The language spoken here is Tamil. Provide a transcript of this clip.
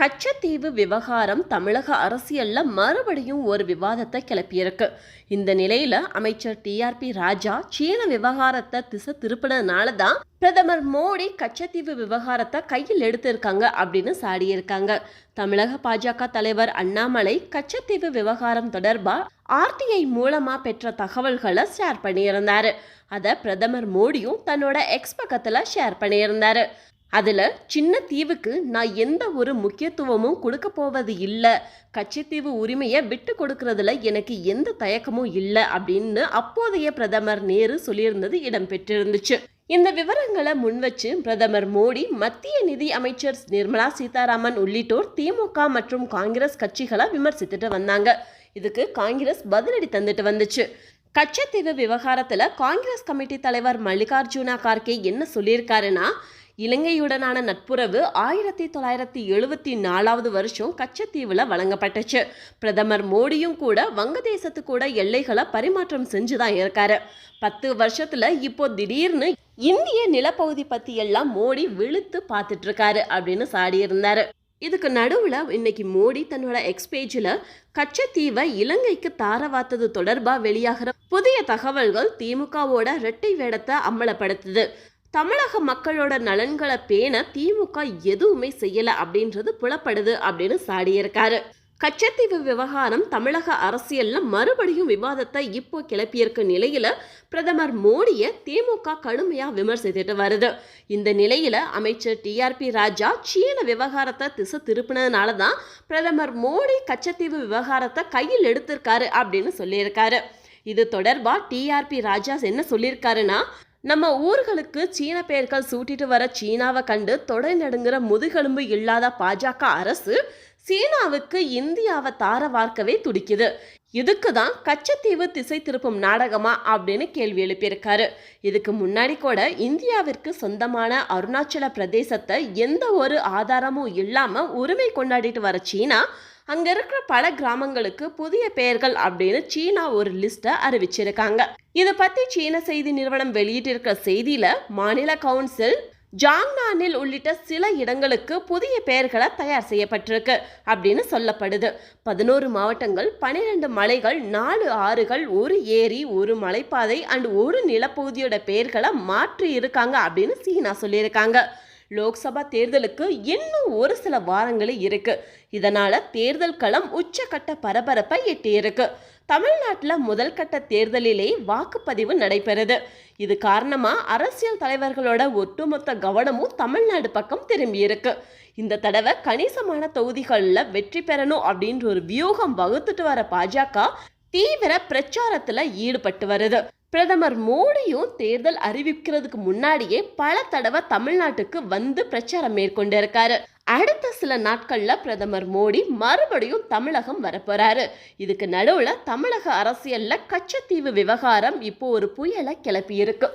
கச்சத்தீவு விவகாரம் தமிழக அரசியல்ல மறுபடியும் ஒரு விவாதத்தை கிளப்பியிருக்கு. இந்த நிலையில அமைச்சர் டிஆர்பி ராஜா சீன விவகாரத்தை திசை திருப்பினதுனால தான் பிரதமர் மோடி கச்சத்தீவு விவகாரத்தை கையில் எடுத்திருக்காங்க அப்படின்னு சாடியிருக்காங்க. தமிழக பாஜக தலைவர் அண்ணாமலை கச்சத்தீவு விவகாரம் தொடர்பா ஆர்டிஐ மூலமா பெற்ற தகவல்களை ஷேர் பண்ணியிருந்தாரு. அதை பிரதமர் மோடியும் தன்னோட எக்ஸ் பக்கத்துல ஷேர் பண்ணியிருந்தாரு. அதில் சின்ன தீவுக்கு நான் எந்த ஒரு முக்கியத்துவமும் கொடுக்க போவது இல்லை. கச்சத்தீவு உரிமையை விட்டு கொடுக்கறதுல எனக்கு எந்த தயக்கமும் இல்லை அப்படின்னு அப்போதைய பிரதமர் நேரு சொல்லியிருந்தது இடம்பெற்றிருந்துச்சு. இந்த விவரங்களை முன்வச்சு பிரதமர் மோடி மத்திய நிதி அமைச்சர் நிர்மலா சீதாராமன் உள்ளிட்டோர் திமுக மற்றும் காங்கிரஸ் கட்சிகளை விமர்சித்துட்டு வந்தாங்க. இதுக்கு காங்கிரஸ் பதிலடி தந்துட்டு வந்துச்சு. கச்சத்தீவு விவகாரத்தில் காங்கிரஸ் கமிட்டி தலைவர் மல்லிகார்ஜுனா கார்கே என்ன சொல்லியிருக்காருன்னா இலங்கையுடனான நட்புறவு ஆயிரத்தி தொள்ளாயிரத்தி எழுபத்தி நாலாவது வருஷம் கச்சத்தீவில் வழங்கப்பட்டுச்சு. பிரதமர் மோடியும் கூட வங்கதேசத்து கூட எல்லைகளை பரிமாற்றம் செஞ்சு தான் இருக்காரு. பத்து வருஷத்துல இப்போ திடீர்னு இந்திய நிலப்பகுதி பத்தி எல்லாம் மோடி விழுத்து பார்த்துட்டு இருக்காரு அப்படின்னு சாடியிருந்தாரு இதுக்கு நடுவில் இன்னைக்கு மோடி தன்னோட எக்ஸ் பேஜில் கச்சத்தீவை இலங்கைக்கு தாரவாத்தது தொடர்பாக வெளியாகிற புதிய தகவல்கள் திமுகவோட இரட்டை வேடத்தை அம்பலப்படுத்துது தமிழக மக்களோட நலன்களை பேண திமுக எதுவுமே செய்யல அப்படின்றது புலப்படுது அப்படின்னு சாடியிருக்காரு கச்சத்தீவு விவகாரம் தமிழக அரசியல்ல மறுபடியும் விவாதத்தை இப்போ கிளப்பியிருக்க நிலையில பிரதமர் மோடியை திமுக கடுமையா விமர்சித்துட்டு வருது. இந்த நிலையில அமைச்சர் டிஆர்பி ராஜா சீன விவகாரத்தை திசை திருப்பினதுனால தான் பிரதமர் மோடி கச்சத்தீவு விவகாரத்தை கையில் எடுத்திருக்காரு அப்படின்னு சொல்லியிருக்காரு. இது தொடர்பாக டிஆர்பி ராஜா என்ன சொல்லியிருக்காருன்னா நம்ம ஊர்களுக்கு சீன பெயர்கள் சூட்டிட்டு வர சீனாவை கண்டு தொடை நடுங்கிற முதுகெலும்பு இல்லாத பாஜக அரசு சீனாவுக்கு இந்தியாவை தார வார்க்கவே துடிக்குது. இதுக்கு தான் கச்சத்தீவு திசை திருப்பும் நாடகமா அப்படின்னு கேள்வி எழுப்பியிருக்காரு. இதுக்கு முன்னாடி கூட இந்தியாவிற்கு சொந்தமான அருணாச்சல பிரதேசத்தை எந்த ஒரு ஆதாரமும் இல்லாமல் உரிமை கொண்டாடிட்டு வர சீனா அங்க இருக்கிற பல கிராமங்களுக்கு புதிய பெயர்கள் அப்படின்னு சீனா ஒரு லிஸ்ட்டை அறிவிச்சிருக்காங்க. இதை பத்தி சீன செய்தி நிறுவனம் வெளியிட்டிருக்கிற செய்தியில மாநில கவுன்சில் ஜாங்னானில் உள்ளிட்ட சில இடங்களுக்கு புதிய பெயர்களை தயார் செய்யப்பட்டிருக்கு அப்படின்னு சொல்லப்படுது. பதினோரு மாவட்டங்கள் பன்னிரெண்டு மலைகள் நாலு ஆறுகள் ஒரு ஏரி ஒரு மலைப்பாதை அண்ட் ஒரு நிலப்பகுதியோட பெயர்களை மாற்றி இருக்காங்க அப்படின்னு சீனா சொல்லியிருக்காங்க. லோக்சபா தேர்தலுக்கு இன்னும் ஒரு சில வாரங்களே இருக்கு. இதனால தேர்தல் களம் உச்சக்கட்ட பரபரப்பை எட்டியிருக்கு. தமிழ்நாட்டில் முதல் கட்ட தேர்தலிலே வாக்குப்பதிவு நடைபெறுது. இது காரணமாக அரசியல் தலைவர்களோட ஒட்டுமொத்த கவனமும் தமிழ்நாடு பக்கம் திரும்பியிருக்கு இந்த தடவை கணிசமான தொகுதிகளில் வெற்றி பெறணும் அப்படின்ற ஒரு வியூகம் வகுத்துட்டு வர பாஜக தீவிர பிரச்சாரத்தில் ஈடுபட்டு வருது. பிரதமர் மோடியும் தேர்தல் அறிவிக்கிறதுக்கு முன்னாடியே பல தடவை தமிழ்நாட்டுக்கு வந்து பிரச்சாரம் மேற்கொண்டிருக்காரு. அடுத்த சில நாட்கள்ல பிரதமர் மோடி மறுபடியும் தமிழகம் வரப்போறாரு. இதுக்கு நடுவுல தமிழக அரசியல்ல கச்சத்தீவு விவகாரம் இப்போ ஒரு புயலை கிளப்பி இருக்கு